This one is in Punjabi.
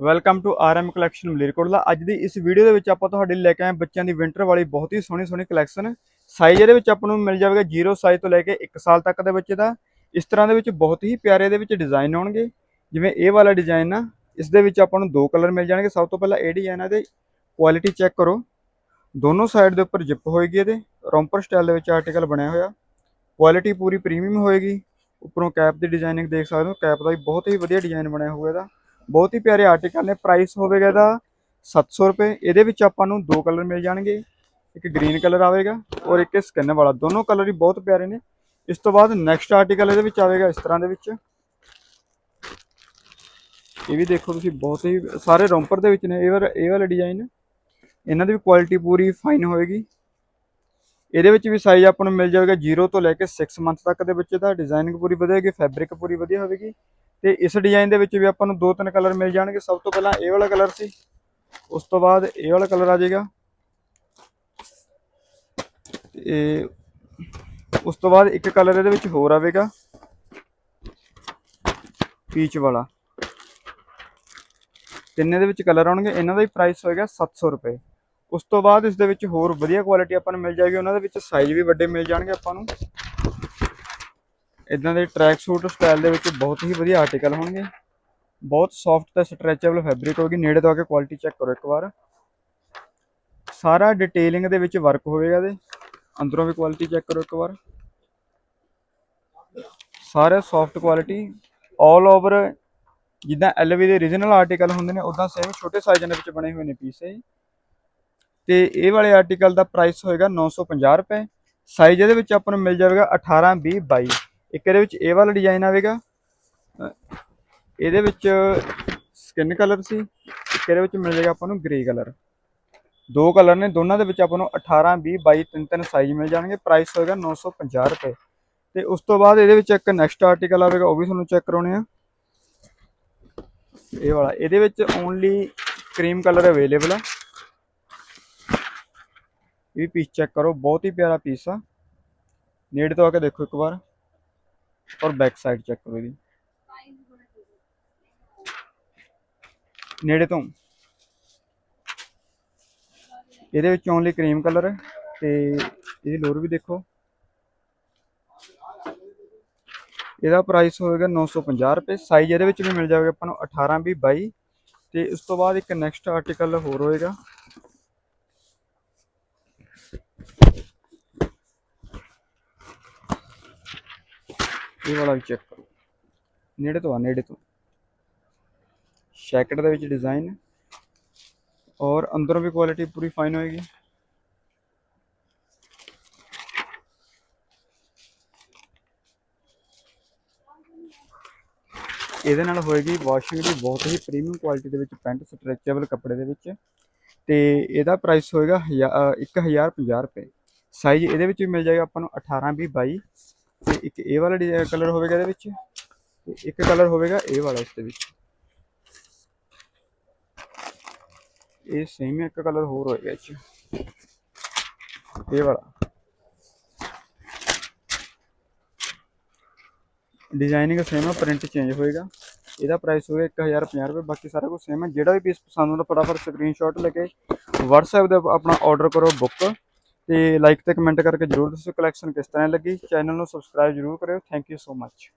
Welcome to RM collection Malerkotla. ਅੱਜ ਦੀ ਇਸ ਵੀਡੀਓ ਦੇ ਵਿੱਚ ਆਪਾਂ ਤੁਹਾਡੇ ਲਈ ਲੈ ਕੇ ਆਏ ਬੱਚਿਆਂ ਦੀ ਵਿੰਟਰ ਵਾਲੀ ਬਹੁਤ ਹੀ ਸੋਹਣੀ ਸੋਹਣੀ ਕਲੈਕਸ਼ਨ ਸਾਈਜ਼ ਇਹਦੇ ਵਿੱਚ ਆਪਾਂ ਨੂੰ ਮਿਲ ਜਾਵੇਗਾ 0 ਸਾਈਜ਼ ਤੋਂ ਲੈ ਕੇ 1 ਸਾਲ ਤੱਕ ਦੇ ਬੱਚੇ ਦਾ। ਇਸ ਤਰ੍ਹਾਂ ਦੇ ਵਿੱਚ ਬਹੁਤ ਹੀ ਪਿਆਰੇ ਦੇ ਵਿੱਚ ਡਿਜ਼ਾਈਨ ਆਉਣਗੇ। ਜਿਵੇਂ ਇਹ ਵਾਲਾ ਡਿਜ਼ਾਈਨ ਆ, ਇਸ ਦੇ ਵਿੱਚ ਆਪਾਂ ਨੂੰ ਦੋ ਕਲਰ ਮਿਲ ਜਾਣਗੇ। ਸਭ ਤੋਂ ਪਹਿਲਾਂ ਇਹ ਡਿਜ਼ਾਈਨ ਆ ਦੇ ਕੁਆਲਿਟੀ ਚੈੱਕ ਕਰੋ। ਦੋਨੋਂ ਸਾਈਡ ਦੇ ਉੱਪਰ ਜਿੱਪ ਹੋਏਗੀ ਇਹਦੇ। ਰੌਂਪਰ ਸਟਾਈਲ ਦੇ ਵਿੱਚ ਆਰਟੀਕਲ ਬਣਿਆ ਹੋਇਆ। ਕੁਆਲਿਟੀ ਪੂਰੀ ਪ੍ਰੀਮੀਅਮ ਹੋਏਗੀ। ਉੱਪਰੋਂ ਕੈਪ ਦੀ ਡਿਜ਼ਾਈਨਿੰਗ ਦੇਖ ਸਕਦੇ ਹੋ। ਕੈਪ ਦਾ ਵੀ ਬਹੁਤ ਹੀ ਵਧੀਆ ਡਿਜ਼ਾਈਨ ਬਣਿਆ ਹੋਇਆ ਇਹਦਾ। ਬਹੁਤ ਹੀ ਪਿਆਰੇ ਆਰਟੀਕਲ ਨੇ। ਪ੍ਰਾਈਸ ਹੋਵੇਗਾ ਇਹਦਾ 700 ਰੁਪਏ। ਇਹਦੇ ਵਿੱਚ ਆਪਾਂ ਨੂੰ ਦੋ ਕਲਰ ਮਿਲ ਜਾਣਗੇ। ਇੱਕ ਗ੍ਰੀਨ ਕਲਰ ਆਵੇਗਾ ਔਰ ਇੱਕ ਸਕਿਨ ਵਾਲਾ। ਦੋਨੋਂ ਕਲਰ ਹੀ ਬਹੁਤ ਪਿਆਰੇ ਨੇ। ਇਸ ਤੋਂ ਬਾਅਦ ਨੈਕਸਟ ਆਰਟੀਕਲ ਇਹਦੇ ਵਿੱਚ ਆਵੇਗਾ ਇਸ ਤਰ੍ਹਾਂ ਦੇ ਵਿੱਚ। ਇਹ ਵੀ ਦੇਖੋ ਤੁਸੀਂ, ਬਹੁਤ ਹੀ ਸਾਰੇ ਰੌਂਪਰ ਦੇ ਵਿੱਚ ਨੇ। ਇਹ ਵਾਲਾ ਇਹ ਵਾਲਾ ਡਿਜ਼ਾਈਨ ਇਹਨਾਂ ਦੀ ਵੀ ਕੁਆਲਿਟੀ ਪੂਰੀ ਫਾਈਨ ਹੋਏਗੀ ਇਹਦੇ ਵਿੱਚ ਵੀ ਸਾਈਜ਼ ਆਪਾਂ ਨੂੰ ਮਿਲ ਜਾਵੇਗਾ 0 ਤੋਂ ਲੈ ਕੇ 6 ਮੰਥ ਤੱਕ ਦੇ ਬੱਚੇ ਦਾ। ਡਿਜ਼ਾਈਨਿੰਗ ਪੂਰੀ ਵਧੀਆ ਹੋਏਗੀ ਫੈਬਰਿਕ ਪੂਰੀ ਵਧੀਆ ਹੋਵੇਗੀ। ਤੇ ਇਸ ਡਿਜ਼ਾਈਨ ਦੇ ਵਿੱਚ ਵੀ ਆਪਾਂ ਨੂੰ ਦੋ ਤਿੰਨ ਕਲਰ ਮਿਲ ਜਾਣਗੇ। ਸਭ ਤੋਂ ਪਹਿਲਾਂ ਇਹ ਵਾਲਾ ਕਲਰ ਸੀ, ਉਸ ਤੋਂ ਬਾਅਦ ਇਹ ਵਾਲਾ ਕਲਰ ਆ ਜਾਏਗਾ। ਤੇ ਉਸ ਤੋਂ ਬਾਅਦ ਇੱਕ ਕਲਰ ਇਹਦੇ ਵਿੱਚ ਹੋਰ ਆਵੇਗਾ, ਪੀਚ ਵਾਲਾ। ਤਿੰਨੇ ਦੇ ਵਿੱਚ ਕਲਰ ਆਉਣਗੇ, ਇਹਨਾਂ ਦਾ ਹੀ ਪ੍ਰਾਈਸ ਹੋਏਗਾ 700 ਰੁਪਏ। ਉਸ ਤੋਂ ਬਾਅਦ ਇਸ ਦੇ ਵਿੱਚ ਹੋਰ ਵਧੀਆ ਕੁਆਲਿਟੀ ਆਪਾਂ ਨੂੰ ਮਿਲ ਜਾਏਗੀ, ਉਹਨਾਂ ਦੇ ਵਿੱਚ ਸਾਈਜ਼ ਵੀ ਵੱਡੇ ਮਿਲ ਜਾਣਗੇ ਆਪਾਂ ਨੂੰ। ਇਦਾਂ ਦੇ ਟਰੈਕ ਸੂਟ ਸਟਾਈਲ ਦੇ ਵਿੱਚ ਬਹੁਤ ਹੀ ਵਧੀਆ ਆਰਟੀਕਲ ਹੋਣਗੇ। ਬਹੁਤ ਸੌਫਟ ਤੇ ਸਟ੍ਰੈਚੇਬਲ ਫੈਬਰਿਕ ਹੋਗੀ ਨੇੜੇ ਤੋਂ ਆ ਕੇ ਕੁਆਲਿਟੀ ਚੈੱਕ ਕਰੋ ਇੱਕ ਵਾਰ। ਸਾਰਾ ਡਿਟੇਲਿੰਗ ਦੇ ਵਿੱਚ ਵਰਕ ਹੋਵੇਗਾ ਇਹਦੇ। ਅੰਦਰੋਂ ਵੀ ਕੁਆਲਿਟੀ ਚੈੱਕ ਕਰੋ ਇੱਕ ਵਾਰ। ਸਾਰੇ ਸੌਫਟ ਕੁਆਲਿਟੀ 올 ਓਵਰ ਜਿੱਦਾਂ ਐਲਵੀ ਦੇ origignal ਆਰਟੀਕਲ ਹੁੰਦੇ ਨੇ ਉਦਾਂ ਸੇਮ ਛੋਟੇ ਸਾਈਜ਼ਾਂ ਦੇ ਵਿੱਚ ਬਣੇ ਹੋਏ ਨੇ ਪੀਸ ਇਹ। ਤੇ ਇਹ ਵਾਲੇ ਆਰਟੀਕਲ ਦਾ ਪ੍ਰਾਈਸ ਹੋਏਗਾ 950 ਰੁਪਏ। ਸਾਈਜ਼ ਇਹਦੇ ਵਿੱਚ ਆਪਾਂ ਨੂੰ ਮਿਲ ਜਾਵੇਗਾ 18 20 22 ਇੱਕ ਇਹਦੇ ਵਿੱਚ ਇਹ ਵਾਲਾ ਡਿਜ਼ਾਈਨ ਆਵੇਗਾ। ਇਹਦੇ ਵਿੱਚ ਸਕਿਨ ਕਲਰ ਸੀ, ਇੱਕ ਇਹਦੇ ਵਿੱਚ ਮਿਲ ਜਾਏਗਾ ਆਪਾਂ ਨੂੰ ਗ੍ਰੇ ਕਲਰ ਦੋ ਕਲਰ ਨੇ, ਦੋਨਾਂ ਦੇ ਵਿੱਚ ਆਪਾਂ ਨੂੰ 18 20 22 ਤਿੰਨ ਤਿੰਨ ਸਾਈਜ਼ ਮਿਲ ਜਾਣਗੇ ਪ੍ਰਾਈਸ ਹੋਏਗਾ 950 ਰੁਪਏ। ਤੇ ਉਸ ਤੋਂ ਬਾਅਦ ਇਹਦੇ ਵਿੱਚ ਇੱਕ ਨੈਕਸਟ ਆਰਟੀਕਲ ਆਵੇਗਾ, ਉਹ ਵੀ ਤੁਹਾਨੂੰ ਚੈੱਕ ਕਰਾਉਣੇ ਆ। ਇਹ ਵਾਲਾ, ਇਹਦੇ ਵਿੱਚ ਓਨਲੀ ਕਰੀਮ ਕਲਰ ਅਵੇਲੇਬਲ ਆ। ਇਹ ਵੀ ਪੀਸ ਚੈੱਕ ਕਰੋ, ਬਹੁਤ ਹੀ ਪਿਆਰਾ ਪੀਸ ਆ। ਨੇੜੇ ਤੋਂ ਆ ਕੇ ਦੇਖੋ ਇੱਕ ਵਾਰ। ਔਰ ਬੈਕ ਸਾਈਡ ਚੈੱਕ ਕਰੋ ਇਹਦੀ। ਨੇੜੇ ਤੋਂ। ਇਹਦੇ ਵਿੱਚ ਓਨਲੀ ਕਰੀਮ ਕਲਰ ਹੈ ਤੇ ਇਹਦੀ ਲੋਰ ਵੀ ਦੇਖੋ। ਇਹਦਾ ਪ੍ਰਾਈਸ ਹੋਵੇਗਾ 950 ਰੁਪਏ। ਸਾਈਜ਼ ਇਹਦੇ ਵਿੱਚ ਵੀ ਮਿਲ ਜਾਵੇਗਾ, ਆਪਾਂ ਨੂੰ 18 ਵੀ 22 ਤੇ ਉਸ ਤੋਂ ਬਾਅਦ ਇੱਕ ਨੈਕਸਟ ਆਰਟੀਕਲ ਹੋਰ ਹੋਏਗਾ। ਇਹ ਵਾਲਾ ਵੀ ਚੈੱਕ ਕਰੋ। ਨੇੜੇ ਤੋਂ ਆ, ਨੇੜੇ ਤੋਂ। ਸ਼ੈਕਟ ਦੇ ਵਿੱਚ ਡਿਜ਼ਾਈਨ ਔਰ ਅੰਦਰੋਂ ਵੀ ਕੁਆਲਿਟੀ ਪੂਰੀ ਫਾਈਨ ਹੋਏਗੀ। ਇਹਦੇ ਨਾਲ ਹੋਏਗੀ ਵਾਸ਼ਿੰਗ ਦੀ ਬਹੁਤ ਹੀ ਪ੍ਰੀਮੀਅਮ ਕੁਆਲਿਟੀ ਦੇ ਵਿੱਚ ਪੈਂਟ ਸਟ੍ਰੈਚੇਬਲ ਕੱਪੜੇ ਦੇ ਵਿੱਚ। ਤੇ ਇਹਦਾ ਪ੍ਰਾਈਸ ਹੋਏਗਾ 1050 ਰੁਪਏ। ਸਾਈਜ਼ ਇਹਦੇ ਵਿੱਚ ਵੀ ਮਿਲ ਜਾਏਗਾ ਆਪਾਂ ਨੂੰ 18 20 22 ਇੱਕ ਇਹ ਵਾਲਾ ਕਲਰ ਹੋਵੇਗਾ ਇਹਦੇ ਵਿੱਚ ਇੱਕ ਕਲਰ ਹੋਵੇਗਾ ਇਹ ਵਾਲਾ ਇਸ ਦੇ ਵਿੱਚ। ਇਹ ਸੇਮ ਇੱਕ ਕਲਰ ਹੋਰ ਹੋਏਗਾ ਇਹ ਚ। ਇਹ ਵਾਲਾ। ਡਿਜ਼ਾਈਨਿੰਗ ਸੇਮ ਹੈ ਪ੍ਰਿੰਟ ਚੇਂਜ ਹੋਏਗਾ। ਇਹਦਾ ਪ੍ਰਾਈਸ ਹੋਏਗਾ 1050 ਰੁਪਏ, ਬਾਕੀ ਸਾਰਾ ਕੁਝ ਸੇਮ ਹੈ ਜਿਹੜਾ ਵੀ ਪੀਸ ਪਸੰਦ ਆਉਂਦਾ ਫਟਾਫਟ ਸਕਰੀਨਸ਼ਾਟ ਲੈ ਕੇ WhatsApp ਦੇ ਆਪਣਾ ਆਰਡਰ ਕਰੋ ਬੁੱਕ ਤੇ ਲਾਈਕ ਤੇ ਕਮੈਂਟ ਕਰਕੇ ਜਰੂਰ ਦੱਸੋ ਕਲੈਕਸ਼ਨ ਕਿਸ ਤਰ੍ਹਾਂ ਲੱਗੀ। ਚੈਨਲ ਨੂੰ ਸਬਸਕ੍ਰਾਈਬ ਜਰੂਰ ਕਰਿਓ। Thank you so much